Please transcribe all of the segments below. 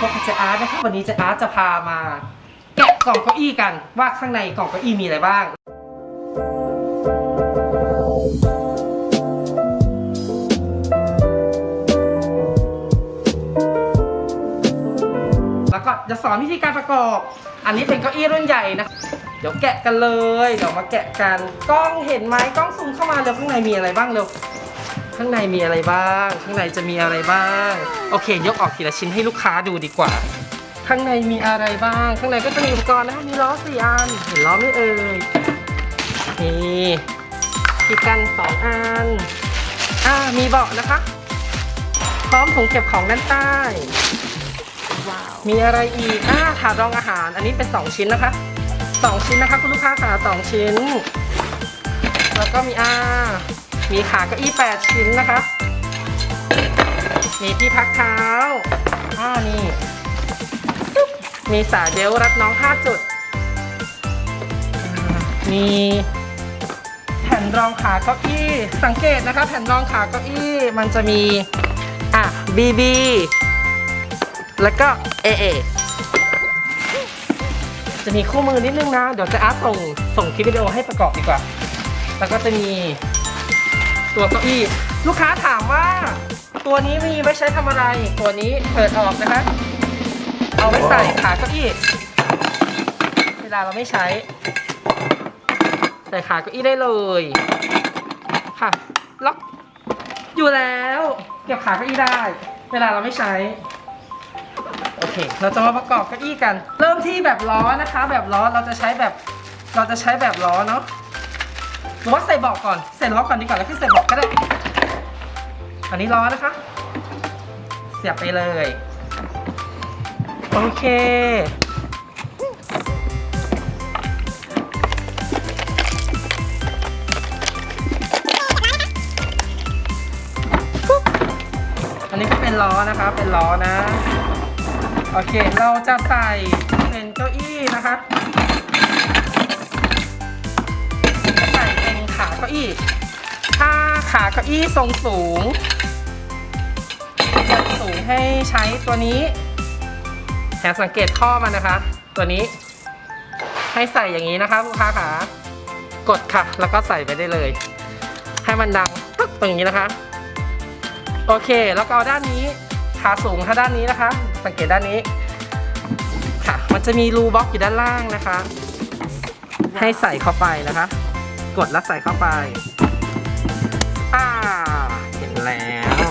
พบกับเจอาร์ตนะครับวันนี้เจอาร์ตจะพามา แกะกล่องเก้าอี้กันว่าข้างในกล่องเก้าอี้มีอะไรบ้าง แล้วก็จะสอนวิธีการประกอบ อันนี้เป็นเก้าอี้รุ่นใหญ่นะ เดี๋ยวแกะกันเลย เดี๋ยวมาแกะกันกล้องเห็นไหมกล้องซูมเข้ามาเร็วข้างในมีอะไรบ้างเร็ว ข้างในมีอะไรบ้าง ข้างในจะมีอะไรบ้าง โอเค ยกออกทีละชิ้นให้ลูกค้าดูดีกว่า ข้างในมีอะไรบ้าง ข้างในก็จะมีอุปกรณ์นะคะมีล้อสี่อัน เห็นล้อไหม่เอ่ยนี่ที่กันสองอัน อ่า มีเบาะนะคะ พร้อมถุงเก็บของด้านใต้ มีอะไรอีก อ่า ถาดรองอาหาร อันนี้เป็น 2 ชิ้นนะคะ 2 ชิ้นนะคะ คุณลูกค้าค่ะ 2 ชิ้น แล้วก็มีอ่า มีขาเก้าอี้8ชิ้นนะคะ มีที่พักเท้าอ่านี่ มีสายเบลรัดน้อง 5 จุด มีแผ่นรองขาเก้าอี้ สังเกตนะคะ แผ่นรองขาเก้าอี้มันจะมี อะ BB แล้วก็ AA จะมีคู่มือนิดนึงนะ เดี๋ยวจะอาร์ตส่งส่งคลิปวิดีโอให้ประกอบดีกว่า แล้วก็จะมี ตัวเก้าอี้ลูกค้าถามว่า ตัวนี้มีไว้ใช้ทำอะไร ตัวนี้เปิดออกนะคะ เอาไว้ใส่ขาเก้าอี้เวลาเราไม่ใช้ ใส่ขาเก้าอี้ได้เลย ค่ะ ล็อกอยู่แล้ว เก็บขาเก้าอี้ได้ เวลาเราไม่ใช้โอเค เราจะมาประกอบเก้าอี้กัน เริ่มที่แบบล้อนะคะ แบบล้อเราจะใช้แบบ เราจะใช้แบบล้อเนาะ หรือว่าใส่เบาะก่อน ใส่ล้อก่อนดีกว่าแล้วค่อยใส่เบาะก็ได้ อันนี้ล้อนะคะ เสียบไปเลย โอเค อันนี้ก็เป็นล้อนะคะ เป็นล้อนะ โอเค เราจะใส่เป็นเก้าอี้นะคะ เป็นขาเก้าอี้ถ้าขาเก้าอี้ทรงสูงทรงสูงให้ใช้ตัวนี้แถมสังเกตข้อมันนะคะ ตัวนี้ ให้ใส่อย่างนี้นะคะลูกค้าขากดค่ะ แล้วก็ใส่ไปได้เลย ให้มันดังปึ๊กตรงนี้นะคะ โอเค แล้วก็เอาด้านนี้ขาสูงถ้าด้านนี้นะคะ สังเกตด้านนี้ค่ะ มันจะมีรูบล็อกอยู่ด้านล่างนะคะ ให้ใส่เข้าไปนะคะ กดแล้วใส่เข้าไป อ่า เห็นแล้ว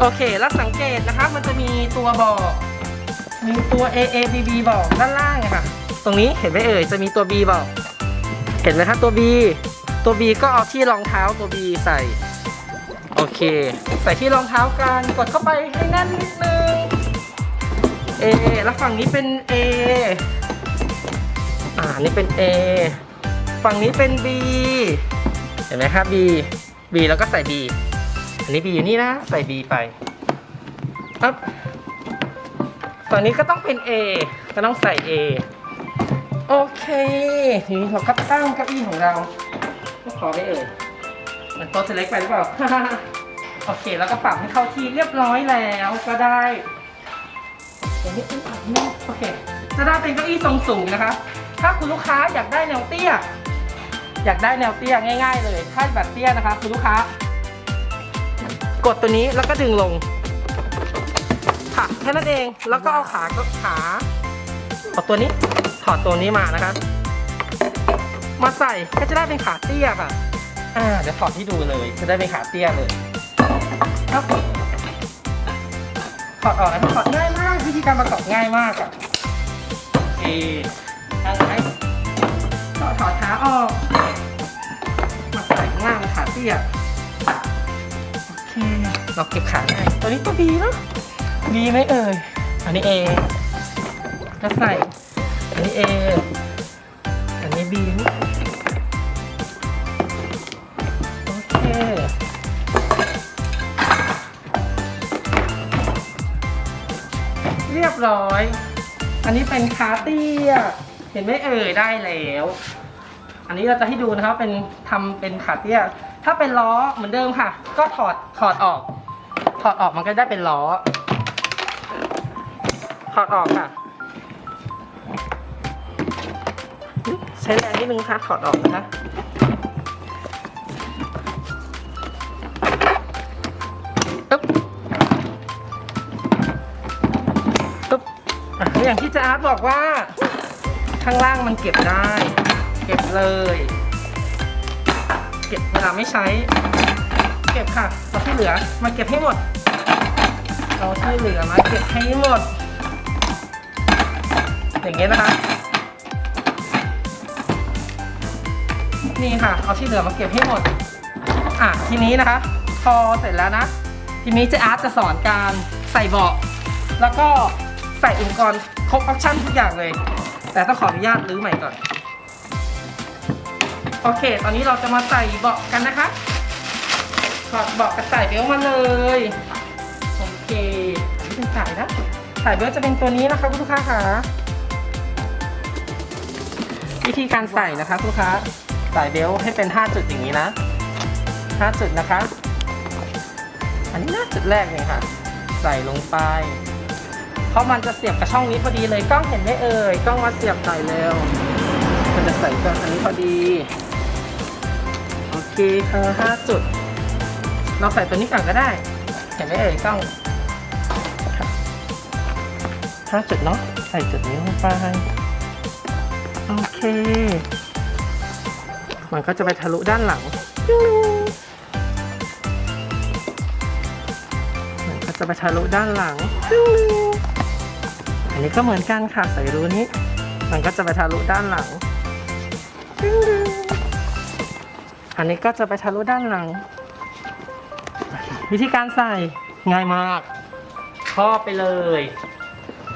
โอเค แล้วสังเกตนะคะ มันจะมีตัวบอก มีตัว A A B B บอกด้านล่างอะค่ะ ตรงนี้เห็นไหมเอ่ย จะมีตัว B บอก เห็นไหมคะตัว B ตัว B ก็เอาที่รองเท้าตัว B ใส่ โอเค ใส่ที่รองเท้ากันกดเข้าไปให้แน่นนิดนึง A แล้วฝั่งนี้เป็น A อ่านี่เป็น A ฝั่งนี้เป็น B เห็นไหมครับ B B แล้วก็ใส่ B อันนี้ B อยู่นี่นะ ใส่ B ไปปั๊บฝั่งนี้ก็ต้องเป็น A ก็ต้องใส่ A โอเค ทีนี้เราก็ตั้งเก้าอี้ของเราขอไม่เอ่ย มันโต๊ะจะเล็กไปหรือเปล่า โอเค แล้วก็ปรับให้เข้าที่เรียบร้อยแล้วก็ได้เดี๋ยวนิดนึงอะนิดนึงโอเค จะได้เป็นเก้าอี้ทรงสูงนะคะ ถ้าคุณลูกค้าอยากได้แนวเตี้ย อยากได้แนวเตี้ยง่าย ๆ เลย ถ้าแบบเตี้ยนะคะ คุณลูกค้า กดตัวนี้แล้วก็ดึงลง ค่ะ แค่นั้นเอง แล้วก็เอาขาก็ขาเอาตัวนี้ ถอดตัวนี้มานะคะ มาใส่ก็จะได้เป็นขาเตี้ยค่ะ อ่าเดี๋ยวถอดให้ดูเลย จะได้เป็นขาเตี้ยเลยครับถอดออกนะถอดง่ายมากวิธีการประกอบง่ายมากอะโอเคทางไหนต่อถอดขาออกมาใส่ข้างล่างเป็นขาเตี้ยโอเคเราเก็บขาได้ตัวนี้ตัวบีเนาะบีไหมเอ่ยอันนี้ A ก็ใส่อันนี้ A อันนี้ B นี่ เรียบร้อย อันนี้เป็นขาเตี้ย เห็นไหมเอ่ยได้แล้ว อันนี้เราจะให้ดูนะครับเป็นทำเป็นขาเตี้ย ถ้าเป็นล้อเหมือนเดิมค่ะ ก็ถอดถอดออก ถอดออกมันก็ได้เป็นล้อ ถอดออกค่ะ ใช้แรงนิดนึงค่ะถอดออกนะคะ อย่างที่เจะอาร์ตบอกว่า ข้างล่างมันเก็บได้ เก็บเลย เก็บเวลาไม่ใช้ เก็บค่ะเอาที่เหลือมาเก็บให้หมดเอาที่เหลือมาเก็บให้หมด อย่างเงี้ยนะคะ นี่ค่ะ เอาที่เหลือมาเก็บให้หมด อะทีนี้นะคะ พอเสร็จแล้วนะ ทีนี้เจะอาร์ตจะสอนการใส่เบาะแล้วก็ใส่อุปกรณ์ ครบออปชั่นทุกอย่างเลย แต่ต้องขออนุญาตรื้อใหม่ก่อน โอเค ตอนนี้เราจะมาใส่เบาะกันนะคะถอดเบาะกับใส่เบลมาเลย โอเคนี่เป็นสายนะสายเบลจะเป็นตัวนี้นะคะคุณลูกค้าค่ะ วิธีการใส่นะคะคุณลูกค้าใส่เบลให้เป็น 5 จุดอย่างนี้นะ 5 จุดนะคะ อันนี้นะจุดแรกเลยค่ะ ใส่ลงไป เพราะมันจะเสียบกับช่องนี้พอดีเลยกล้องเห็นไหมเอ่ยกล้องมาเสียบหน่อยเร็วมันจะใส่กับอันนี้พอดีโอเคค่ะห้าจุด เราใส่ตัวนี้ก่อนก็ได้ เห็นไหมเอ่ยกล้องห้าจุดเนาะใส่จุดนี้ลงไปโอเค มันก็จะไปทะลุด้านหลังมันก็จะไปทะลุด้านหลัง อันนี้ก็เหมือนกันค่ะใส่รูนี้ มันก็จะไปทะลุด้านหลัง อันนี้ก็จะไปทะลุด้านหลัง วิธีการใส่ง่ายมากครอบไปเลย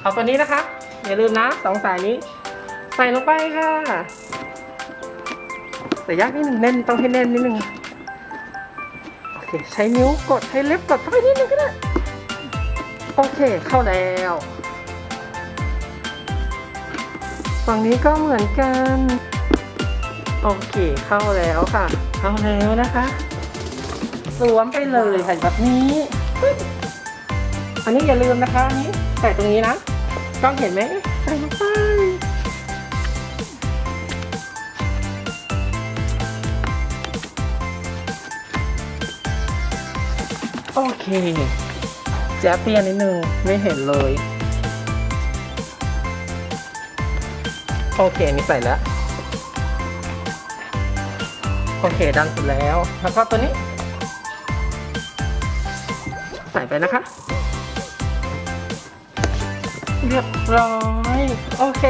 เอาตัวนี้นะคะ อย่าลืมนะสองสายนี้ ใส่ลงไปค่ะแต่ยากนิดนึงแน่นต้องให้แน่นนิดนึงโอเค ใช้นิ้วกดให้เล็บกดเข้าไปนิดนึงก็ได้ โอเค เข้าแล้ว ฝั่งนี้ก็เหมือนกัน โอเคเข้าแล้วค่ะ เข้าแล้วนะคะสวมไปเลยค่ะแบบนี้ อันนี้อย่าลืมนะคะอันนี้ใส่ตรงนี้นะกล้องเห็นไหมใส่ลงไปโอเคแจ๊บเปียนิดนึงไม่เห็นเลย โอเคนี่ใส่แล้ว โอเคดันสุดแล้ว แล้วก็ตัวนี้ ใส่ไปนะคะ เรียบร้อย โอเค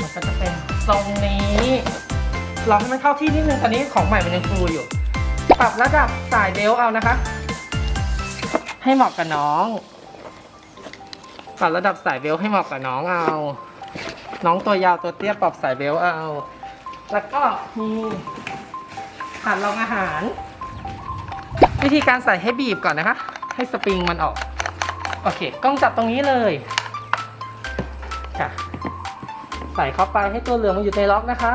มันก็จะเป็นทรงนี้ลองให้มันเข้าที่นิดนึงตอนนี้ของใหม่มันยังฟูอยู่ ปรับระดับสายเบลต์เอานะคะ ให้เหมาะกับน้อง ปรับระดับสายเบลต์ให้เหมาะกับน้องเอา น้องตัวยาวตัวเตี้ยปรับสายเบลเอา แล้วก็มีถาดรองอาหาร วิธีการใส่ให้บีบก่อนนะคะ ให้สปริงมันออก โอเค กล้องจับตรงนี้เลยค่ะใส่เข้าไปให้ตัวเหลืองมันอยู่ในล็อกนะคะ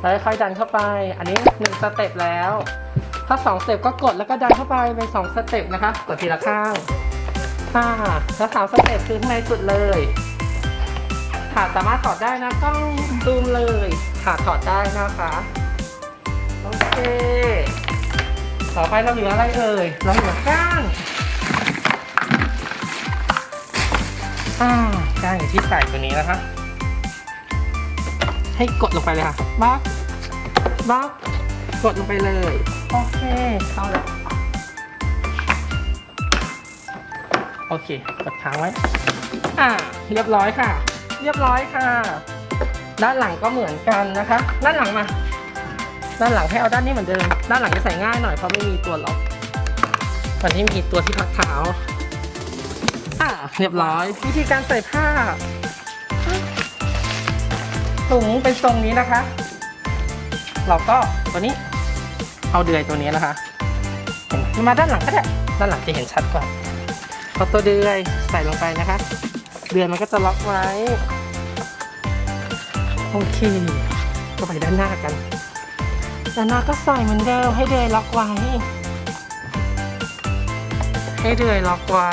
แล้วค่อยดันเข้าไป อันนี้หนึ่งสเต็ปแล้ว ถ้าสองสเต็ปก็กดแล้วก็ดันเข้าไปเป็นสองสเต็ปนะคะ กดทีละข้างค่ะถ้าสามสเต็ปคือข้างในสุดเลย ถาดสามารถถอดได้นะต้องซูมเลยถาดถอดได้นะคะโอเค ต่อไปเราเหลืออะไรเอ่ยเราเหลือก้านอ่าก้านอยู่ที่ใส่ตัวนี้นะคะ ให้กดลงไปเลยค่ะบล็อกบล็อกกดลงไปเลย โอเค เข้าแล้วโอเค กดค้างไว้ อ่า เรียบร้อยค่ะ เรียบร้อยค่ะ ด้านหลังก็เหมือนกันนะคะ ด้านหลังมา ด้านหลังให้เอาด้านนี้เหมือนเดิม ด้านหลังจะใส่ง่ายหน่อยเพราะไม่มีตัวล็อกมันที่มีตัวที่พักเท้าอ่าเรียบร้อย วิธีการใส่ผ้าถุงเป็นทรงนี้นะคะ เราก็ตัวนี้ เอาเดือยตัวนี้นะคะเห็นมาด้านหลังก็ได้ด้านหลังจะเห็นชัดกว่าเอาตัวเดือยใส่ลงไปนะคะ เดือยมันก็จะล็อกไว้ โอเคก็ไปด้านหน้ากัน ด้านหน้าก็ใส่เหมือนเดิมให้เดือยล็อกไว้ ให้เดือยล็อกไว้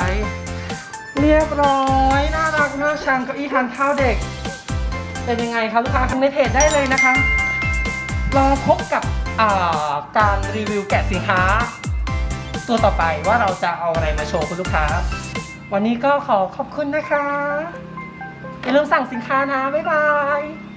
เรียบร้อยน่ารักน่าชังเก้าอี้ทานข้าวเด็ก เป็นยังไงคะลูกค้าทางในเพจได้เลยนะคะรอพบกับการรีวิวแกะสินค้า ตัวต่อไปว่าเราจะเอาอะไรมาโชว์คุณลูกค้า วันนี้ก็ขอขอบคุณนะคะ อย่าลืมสั่งสินค้านะ บ๊ายบาย